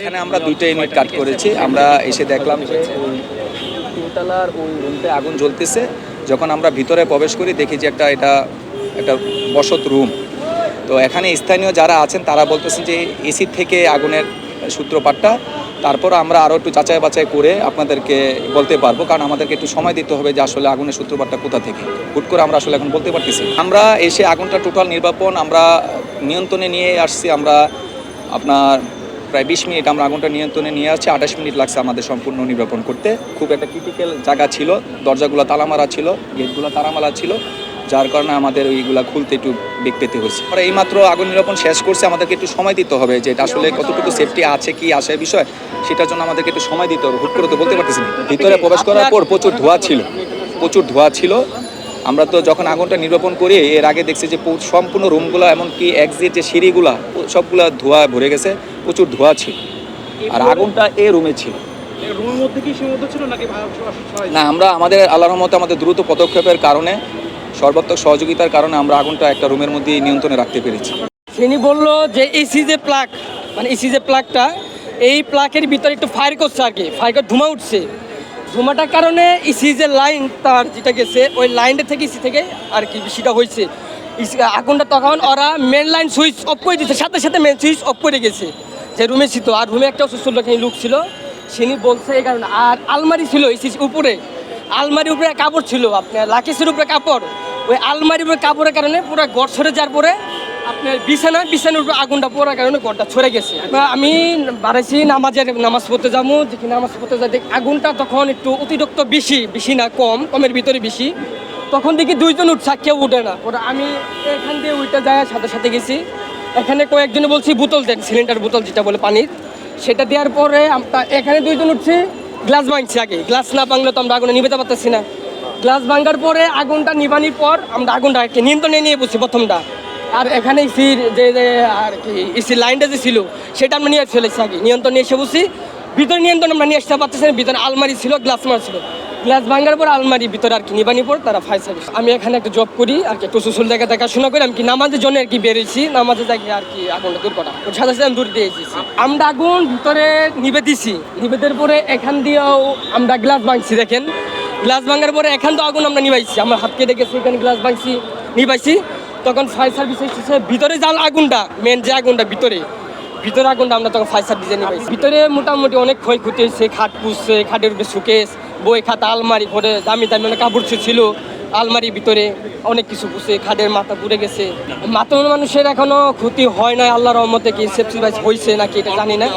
এখানে আমরা দুইটা ইউনিট কাট করেছি। আমরা এসে দেখলাম যে ওই তিনতলার ওই রুমতে আগুন জ্বলতেছে। যখন আমরা ভিতরে প্রবেশ করি, দেখি যে একটা, এটা একটা বসত রুম তো এখানে স্থানীয় যারা আছেন, তারা বলতেছেন যে এসি থেকে আগুনের সূত্রপাতটা। তারপর আমরা আরও একটু যাচাই বাছাই করে আপনাদেরকে বলতে পারব। কারণ আমাদেরকে একটু সময় দিতে হবে যে আসলে আগুনের সূত্রপাতটা কোথা থেকে। হুট করে আমরা আসলে এখন বলতে পারতেছি আমরা এসে আগুনটা টোটাল নির্বাপন, আমরা নিয়ন্ত্রণে নিয়ে আসছি। আমরা আপনার প্রায় বিশ মিনিট আমরা আগুনটা নিয়ন্ত্রণে নিয়ে আসছি, আঠাশ মিনিট লাগছে আমাদের সম্পূর্ণ নির্বাপন করতে। খুব একটা ক্রিটিক্যাল জায়গা ছিল, দরজাগুলো তালামারা ছিল, গেটগুলো তালামারা ছিল, যার কারণে আমাদের ওইগুলা খুলতে একটু বেগ পেতে হয়েছে। আমরা এইমাত্র আগুন নিরাপন শেষ করছে, আমাদেরকে একটু সময় দিতে হবে যে এটা আসলে কতটুকু সেফটি আছে, কি আছে বিষয়, সেটার জন্য আমাদেরকে একটু সময় দিতে হবে। হুট করে তো বলতে পারতেছি ভিতরে প্রবেশ করার পর প্রচুর ধোঁয়া ছিল, প্রচুর ধোঁয়া ছিল। আমরা তো যখন আগুনটা নির্বাপন করি এর আগে দেখছি যে সম্পূর্ণ রুমগুলো এমনকি এক্সিট যে সিঁড়িগুলা সবগুলা ধোঁয়া ভরে গেছে প্রচুর ধোঁয়া ছিল। আর আগুনটা এ রুমে ছিল। রুমের মধ্যে কি সীমাবদ্ধ ছিল নাকি ভা- সবাই না আমরা আমাদের আল্লাহর রহমতে আমাদের দ্রুত পদক্ষেপের কারণে সর্বাত্মক সহযোগিতার কারণে আমরা আগুনটা একটা রুমের মধ্যে নিয়ন্ত্রণে রাখতে পেরেছি। তিনি বলল যে এসি যে প্লাগ মানে এসি যে প্লাগটা এই প্লাগের ভিতরে একটু ফায়ার করছে আর কি ফায়ার করে ধুমা উঠছে। ধুমাটার কারণে ইসি যে লাইন তার যেটা গেছে, ওই লাইনটা থেকে এসি থেকে আর কি বেশিটা হয়েছে। ইসি- আগুনটা তখন ওরা মেন লাইন সুইচ অফ করে দিচ্ছে সাথে সাথে মেন সুইচ অফ করে গেছে। যে রুমে ছিল, আর রুমে একটা অসুস্থ লোক লোক ছিল। তিনি বলছে এই কারণে, আর আলমারি ছিল এসি উপরে। আলমারির উপরে কাপড় ছিল, আপনার লাকেশের উপরে কাপড়। ওই আলমারির উপরে কাপড়ের কারণে পুরো গড় সরে যাওয়ার পরে আপনার বিছানা বিছানার উপরে আগুনটা পড়ার কারণে গড়টা ছড়ে গেছে। আমি বাড়াইছি নামাজের, নামাজ পড়তে যাব দেখি নামাজ পড়তে যাই আগুনটা তখন একটু অতিরিক্ত বেশি বেশি না কম, কমের ভিতরে বেশি। তখন দেখি দুইজন উঠছে কেউ উঠে না। ওরা আমি এখান দিয়ে উঠে যায় সাথে সাথে গেছি। এখানে কয়েকজনে বলছি, বোতল দেন, সিলিন্ডার বোতল যেটা বলে পানির। সেটা দেওয়ার পরে এখানে দুইজন উঠছে, গ্লাস ভাঙছি আগে। গ্লাস না ভাঙলে তো আমরা আগুনে নিভাতে পারতেছি না। গ্লাস ভাঙার পরে আগুনটা নিবানির পর আমরা আগুনটা নিয়ন্ত্রণে নিয়ে বসছি প্রথমটা। আর এখানে ইসির যে যে আর কি ইসির লাইনটা যে ছিল, সেটা আমরা নিয়ে ফেলেছি আগে। নিয়ন্ত্রণ নিয়ে এসে বসি ভিতরে নিয়ন্ত্রণ আমরা নিয়ে আসতে পারতেছি ভিতরে আলমারি ছিল গ্লাস মার ছিল। গ্লাস ভাঙার পর আলমারি ভিতরে আর কি নিবানি পর তারা ফায়ার সার্ভিস আমি এখানে একটা জব করি, আর কি একটু সুসুল জায়গা দেখাশোনা করি। আমি কি নামাজের জন্য আর কি বেরিয়েছি নামাজের জায়গায় আর কি আগুনটা দূর করা। ওর সাথে সাথে আমি দূর দিয়ে এসেছি। আমরা আগুন ভিতরে নিবে দিছি। নিবে পরে এখান দিয়েও আমরা গ্লাস ভাঙছি, দেখেন। গ্লাস ভাঙার পরে এখান তো আগুন আমরা নিবাইছি। আমার হাত কেটে গেছে এখানে গ্লাস ভাঙছি, নিবাইছি। তখন ফায়ার সার্ভিস এসেছে, ভিতরে জাল আগুনটা মেন যে আগুনটা ভিতরে ভিতরে আগুনটা আমরা তখন ফায়ার সার্ভিসে নিবাইছি ভিতরে মোটামুটি অনেক ক্ষয়ক্ষতি হয়েছে, খাট পুষছে খাটের উপরে সুকেস, বই খাতা, আলমারি পরে দামি দামি অনেক কাপড় ছিল আলমারির ভিতরে অনেক কিছু পুষে খাটের মাথা পুড়ে গেছে। মাথা মানুষের এখনও ক্ষতি হয় না আল্লাহর রহমতে কি সেফটি হয়েছে নাকি এটা জানি না।